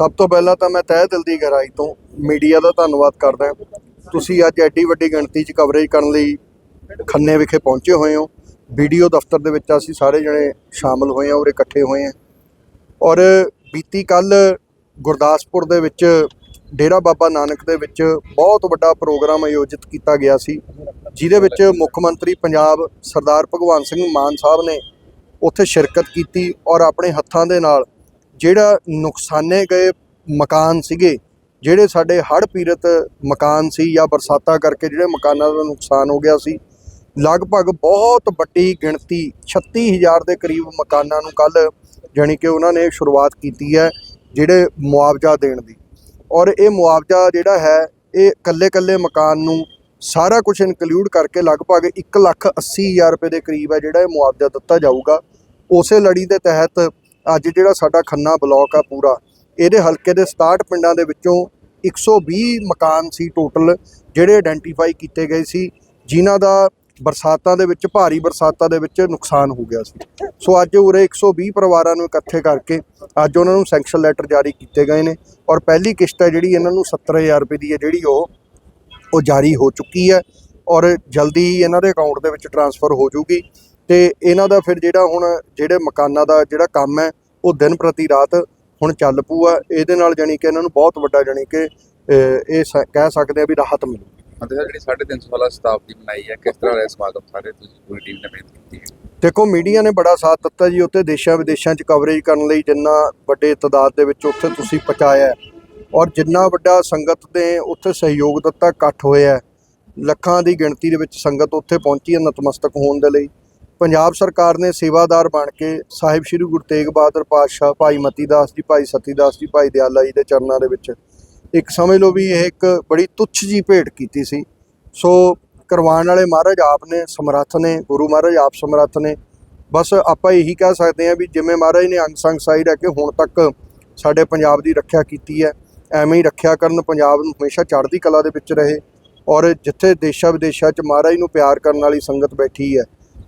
ਸਭ ਤੋਂ ਪਹਿਲਾਂ ਤਾਂ ਮੈਂ ਤਹਿ ਦਿਲ ਦੀ ਗਹਿਰਾਈ ਤੋਂ ਮੀਡੀਆ ਦਾ ਧੰਨਵਾਦ ਕਰਦਾ ਤੁਸੀਂ ਅੱਜ ਐਡੀ ਵੱਡੀ ਗਿਣਤੀ 'ਚ ਕਵਰੇਜ ਕਰਨ ਲਈ ਖੰਨੇ ਵਿਖੇ ਪਹੁੰਚੇ ਹੋਏ ਹੋ। ਵੀਡੀਓ ਦਫ਼ਤਰ ਦੇ ਵਿੱਚ ਅਸੀਂ ਸਾਰੇ ਜਣੇ ਸ਼ਾਮਲ ਹੋਏ ਹਾਂ ਔਰ ਇਕੱਠੇ ਹੋਏ ਹਾਂ। ਔਰ ਬੀਤੀ ਕੱਲ ਗੁਰਦਾਸਪੁਰ ਦੇ ਵਿੱਚ ਡੇਰਾ ਬਾਬਾ ਨਾਨਕ ਦੇ ਵਿੱਚ ਬਹੁਤ ਵੱਡਾ ਪ੍ਰੋਗਰਾਮ ਆਯੋਜਿਤ ਕੀਤਾ ਗਿਆ ਸੀ, ਜਿਹਦੇ ਵਿੱਚ ਮੁੱਖ ਮੰਤਰੀ ਪੰਜਾਬ ਸਰਦਾਰ ਭਗਵੰਤ ਸਿੰਘ ਮਾਨ ਸਾਹਿਬ ਨੇ ਉੱਥੇ ਸ਼ਿਰਕਤ ਕੀਤੀ ਔਰ ਆਪਣੇ ਹੱਥਾਂ ਦੇ ਨਾਲ ਜਿਹੜਾ ਨੁਕਸਾਨੇ ਗਏ ਮਕਾਨ ਸੀਗੇ, ਜਿਹੜੇ ਸਾਡੇ ਹੜ੍ਹ ਪੀੜਤ ਮਕਾਨ ਸੀ ਜਾਂ ਬਰਸਾਤਾਂ ਕਰਕੇ ਜਿਹੜੇ ਮਕਾਨਾਂ ਦਾ ਨੁਕਸਾਨ ਹੋ ਗਿਆ ਸੀ, ਲਗਭਗ ਬਹੁਤ ਵੱਡੀ ਗਿਣਤੀ 36000 ਦੇ ਕਰੀਬ ਮਕਾਨਾਂ ਨੂੰ ਕੱਲ ਜਾਣੀ ਕਿ ਉਹਨਾਂ ਨੇ ਸ਼ੁਰੂਆਤ ਕੀਤੀ ਹੈ ਜਿਹੜੇ ਮੁਆਵਜ਼ਾ ਦੇਣ ਦੀ। ਔਰ ਇਹ ਮੁਆਵਜ਼ਾ ਜਿਹੜਾ ਹੈ, ਇਹ ਕੱਲੇ-ਕੱਲੇ ਮਕਾਨ ਨੂੰ ਸਾਰਾ ਕੁਝ ਇਨਕਲੂਡ ਕਰਕੇ ਲਗਭਗ 180000 ਰੁਪਏ ਦੇ ਕਰੀਬ ਹੈ ਜਿਹੜਾ ਇਹ ਮੁਆਵਜ਼ਾ ਦਿੱਤਾ ਜਾਊਗਾ। ਉਸੇ ਲੜੀ ਦੇ ਤਹਿਤ ਅੱਜ ਜਿਹੜਾ ਸਾਡਾ ਖੰਨਾ ਬਲਾਕ ਆ ਪੂਰਾ, ਇਹਦੇ ਹਲਕੇ ਦੇ 67 ਪਿੰਡਾਂ ਦੇ ਵਿੱਚੋਂ 120 ਮਕਾਨ ਸੀ ਟੋਟਲ ਜਿਹੜੇ ਆਇਡੈਂਟੀਫਾਈ ਕੀਤੇ ਗਏ ਸੀ, ਜਿਨ੍ਹਾਂ ਦਾ ਬਰਸਾਤਾਂ ਦੇ ਵਿੱਚ, ਭਾਰੀ ਬਰਸਾਤਾਂ ਦੇ ਵਿੱਚ ਨੁਕਸਾਨ ਹੋ ਗਿਆ ਸੀ। ਸੋ ਅੱਜ ਉਰੇ 120 ਪਰਿਵਾਰਾਂ ਨੂੰ ਇਕੱਠੇ ਕਰਕੇ ਅੱਜ ਉਹਨਾਂ ਨੂੰ ਸੈਂਕਸ਼ਨ ਲੈਟਰ ਜਾਰੀ ਕੀਤੇ ਗਏ ਨੇ ਔਰ ਪਹਿਲੀ ਕਿਸ਼ਤ ਹੈ ਜਿਹੜੀ ਇਹਨਾਂ ਨੂੰ 70000 ਰੁਪਏ ਦੀ ਹੈ, ਜਿਹੜੀ ਉਹ ਉਹ ਜਾਰੀ ਹੋ ਚੁੱਕੀ ਹੈ ਔਰ ਜਲਦੀ ਇਹਨਾਂ ਦੇ ਅਕਾਊਂਟ ਦੇ ਵਿੱਚ ਟਰਾਂਸਫਰ ਹੋ ਜੂਗੀ। ਤੇ ਇਹਨਾਂ ਦਾ ਫਿਰ ਜਿਹੜਾ ਹੁਣ ਜਿਹੜੇ ਮਕਾਨਾਂ ਦਾ ਜਿਹੜਾ ਕੰਮ ਹੈ ਉਹ ਦਿਨ ਪ੍ਰਤੀ ਰਾਤ ਹੁਣ ਚੱਲ ਪੂਆ ਇਹਦੇ ਨਾਲ ਜਾਣੀ ਕਿ ਇਹਨਾਂ ਨੂੰ ਬਹੁਤ ਵੱਡਾ ਜਾਣੀ ਕਿ ਇਹ ਕਹਿ ਸਕਦੇ ਆ ਵੀ ਰਾਹਤ ਮਿਲੂ। ਅਤੇ ਜਿਹੜੀ 350 ਵਾਲਾ ਸ਼ਤਾਬਦੀ ਮਨਾਈ ਹੈ ਕਿਸ ਤਰ੍ਹਾਂ ਦਾ ਸਮਾਗਮ ਸਾਰੇ ਤੁਸੀਂ ਪੂਰੀ ਟੀਮ ਨੇ ਮਿਹਨਤ ਕੀਤੀ ਹੈ? ਦੇਖੋ ਮੀਡੀਆ ਨੇ ਬੜਾ ਸਾਥ ਦਿੱਤਾ ਜੀ ਉੱਥੇ ਦੇਸ਼ਾਂ ਵਿਦੇਸ਼ਾਂ 'ਚ ਕਵਰੇਜ ਕਰਨ ਲਈ ਜਿੰਨਾ ਵੱਡੇ ਤਦਾਦ ਦੇ ਵਿੱਚ ਉੱਥੇ ਤੁਸੀਂ ਪਹੁੰਚਾਇਆ ਔਰ ਜਿੰਨਾ ਵੱਡਾ ਸੰਗਤ ਨੇ ਉੱਥੇ ਸਹਿਯੋਗ ਦਿੱਤਾ ਇਕੱਠ ਹੋਇਆ। ਲੱਖਾਂ ਦੀ ਗਿਣਤੀ ਦੇ ਵਿੱਚ ਸੰਗਤ ਉੱਥੇ ਪਹੁੰਚੀ ਹੈ ਨਤਮਸਤਕ ਹੋਣ ਦੇ ਲਈ। ਪੰਜਾਬ ਸਰਕਾਰ ਨੇ ਸੇਵਾਦਾਰ ਬਣ ਕੇ ਸਾਹਿਬ ਸ੍ਰੀ ਗੁਰੂ ਤੇਗ ਬਹਾਦਰ ਪਾਤਸ਼ਾਹ ਭਾਈ ਮਤੀ ਦਾਸ ਜੀ, ਭਾਈ ਸਤੀ ਦਾਸ ਜੀ, ਭਾਈ ਦਿਆਲਾ ਜੀ ਦੇ ਚਰਨਾਂ ਦੇ ਵਿੱਚ ਇੱਕ ਸਮਝ ਲਓ ਵੀ ਇਹ ਇੱਕ ਬੜੀ ਤੁੱਛ ਜੀ ਭੇਟ ਕੀਤੀ ਸੀ। ਸੋ ਕਰਵਾਉਣ ਵਾਲੇ ਮਹਾਰਾਜ ਆਪ ਨੇ, ਸਮਰੱਥ ਨੇ, ਗੁਰੂ ਮਹਾਰਾਜ ਆਪ ਸਮਰੱਥ ਨੇ। ਬਸ ਆਪਾਂ ਇਹੀ ਕਹਿ ਸਕਦੇ ਹਾਂ ਵੀ ਜਿਵੇਂ ਮਹਾਰਾਜ ਨੇ ਅੰਗ ਸੰਗ ਸਾਈ ਰਹਿ ਕੇ ਹੁਣ ਤੱਕ ਸਾਡੇ ਪੰਜਾਬ ਦੀ ਰੱਖਿਆ ਕੀਤੀ ਹੈ, ਐਵੇਂ ਹੀ ਰੱਖਿਆ ਕਰਨ ਪੰਜਾਬ ਨੂੰ ਹਮੇਸ਼ਾ ਚੜ੍ਹਦੀ ਕਲਾ ਦੇ ਵਿੱਚ ਰਹੇ ਔਰ ਜਿੱਥੇ ਦੇਸ਼ਾਂ ਵਿਦੇਸ਼ਾਂ 'ਚ ਮਹਾਰਾਜ ਨੂੰ ਪਿਆਰ ਕਰਨ ਵਾਲੀ ਸੰਗਤ ਬੈਠੀ ਹੈ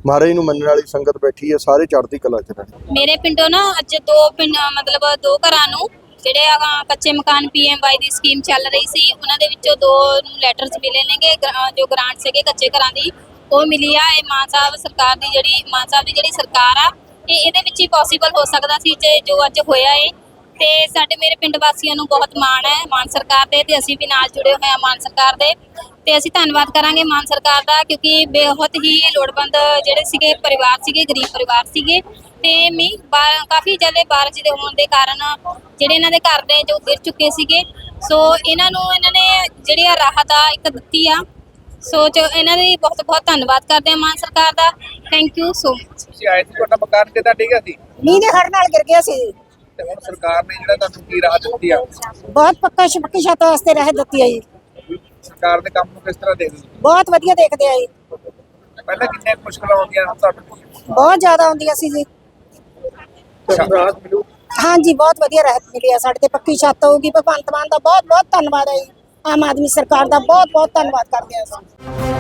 ਮਹਾਰਾਜ ਨੂੰ ਮੰਨਣ ਵਾਲੀ ਸੰਗਤ ਬੈਠੀ ਹੈ, ਸਾਰੇ ਚੜ੍ਹਦੀ ਕਲਾ 'ਚ ਰਹਿਣ ਮੇਰੇ ਪਿੰਡੋਂ ਨਾ ਅੱਜ ਦੋ ਪਿੰਡ, ਮਤਲਬ ਦੋ ਘਰਾਂ ਨੂੰ, ਜਿਹੜੇ ਆ ਕੱਚੇ ਮਕਾਨ ਪੀਐਮਵਾਈ ਦੀ ਸਕੀਮ ਚੱਲ ਰਹੀ ਸੀ, ਉਹਨਾਂ ਦੇ ਵਿੱਚੋਂ ਦੋ ਨੂੰ ਲੈਟਰਸ ਮਿਲੇ ਨੇਗੇ ਜੋ ਗ੍ਰਾਂਟ ਸੀਗੇ ਕੱਚੇ ਘਰਾਂ ਦੀ, ਉਹ ਮਿਲੀ ਆ। ਇਹ ਮਾਨ ਸਾਹਿਬ ਸਰਕਾਰ ਦੀ ਜਿਹੜੀ, ਮਾਨ ਸਾਹਿਬ ਦੀ ਜਿਹੜੀ ਸਰਕਾਰ ਆ, ਇਹ ਇਹਦੇ ਵਿੱਚ ਹੀ ਪੋਸੀਬਲ ਹੋ ਸਕਦਾ ਸੀ, ਜੇ ਜੋ ਅੱਜ ਹੋਇਆ ਏ। ਤੇ ਸਾਡੇ ਮੇਰੇ ਪਿੰਡ ਵਾਸੀਆਂ ਨੂੰ ਬਹੁਤ ਮਾਣ ਹੈ ਮਾਨ ਸਰਕਾਰ ਤੇ ਤੇ ਅਸੀਂ ਵੀ ਨਾਲ ਜੁੜੇ ਹੋਏ ਆ ਮਾਨ ਸਰਕਾਰ ਦੇ ਤੇ ਅਸੀਂ ਧੰਨਵਾਦ ਕਰਾਂਗੇ ਮਾਨ ਸਰਕਾਰ ਦਾ ਕਿਉਂਕਿ ਬਹੁਤ ਹੀ ਲੋੜਵੰਦ ਜਿਹੜੇ ਸੀਗੇ ਪਰਿਵਾਰ ਸੀਗੇ ਗਰੀਬ ਪਰਿਵਾਰ ਸੀਗੇ ਤੇ ਮੀਂਹ ਕਾਫੀ ਜ਼ਿਆਦਾ ਬਾਰਿਸ਼ ਦੇ ਹੋਣ ਦੇ ਕਾਰਨ ਜਿਹੜੇ ਇਹਨਾਂ ਦੇ ਘਰ ਨੇ ਜੋ ਗਿਰ ਚੁੱਕੇ ਸੀਗੇ ਸੋ ਇਹਨਾਂ ਨੂੰ ਇਹਨਾਂ ਨੇ ਜਿਹੜੀ ਆ ਰਾਹਤ ਆ ਇੱਕ ਦਿੱਤੀ ਆ ਸੋ ਜੋ ਇਹਨਾਂ ਦੀ ਬਹੁਤ ਬਹੁਤ ਧੰਨਵਾਦ ਕਰਦੇ ਆ ਮਾਨ ਸਰਕਾਰ ਦਾ ਥੈਂਕ ਯੂ ਸੋ ਮਚ ਤੁਸੀਂ ਆਏ ਸੀ ਤੁਹਾਡਾ ਮਕਾਨ ਕਿਦਾਂ ਡਿੱਗਿਆ ਸੀ? ਮੀਂਹ ਦੇ ਹੜ ਨਾਲ ਗਿਰ ਗਿਆ ਸੀ ਤੇ ਹੁਣ ਸਰਕਾਰ ਨੇ ਜਿਹੜਾ ਤੁਹਾਨੂੰ ਕੀ ਰਾਹਤ ਦਿੱਤੀ ਆ? ਬਹੁਤ ਪੱਕਾ ਪੱਕੀ ਛੱਤ ਵਾਸਤੇ ਰਹਿ ਦਿੱਤੀ ਹੈ ਜੀ। ਸਰਕਾਰ ਦੇ ਕੰਮ ਨੂੰ ਕਿਸ ਤਰ੍ਹਾਂ ਦੇਖਦੇ ਹੋ? ਬਹੁਤ ਵਧੀਆ ਦੇਖਦੇ ਆ ਜੀ। ਪਹਿਲਾਂ ਕਿੰਨੀਆਂ ਕੁ ਮੁਸ਼ਕਲਾਂ ਆਉਂਦੀਆਂ ਹੁਣ ਤੁਹਾਨੂੰ ਬਹੁਤ ਜ਼ਿਆਦਾ ਆਉਂਦੀਆਂ ਸੀ ਜੀ। ਰਾਹਤ ਮਿਲੂ। ਹਾਂਜੀ ਬਹੁਤ ਵਧੀਆ ਰਹਿਤ ਮਿਲੀ ਆ ਸਾਡੇ ਤੇ। ਪੱਕੀ ਛੱਤ ਹੋਊਗੀ। ਭਗਵੰਤ ਮਾਨ ਦਾ ਬਹੁਤ ਬਹੁਤ ਧੰਨਵਾਦ ਹੈ ਜੀ। ਆਮ ਆਦਮੀ ਸਰਕਾਰ ਦਾ ਬਹੁਤ ਬਹੁਤ ਧੰਨਵਾਦ ਕਰਦੇ ਹਾਂ ਅਸੀਂ।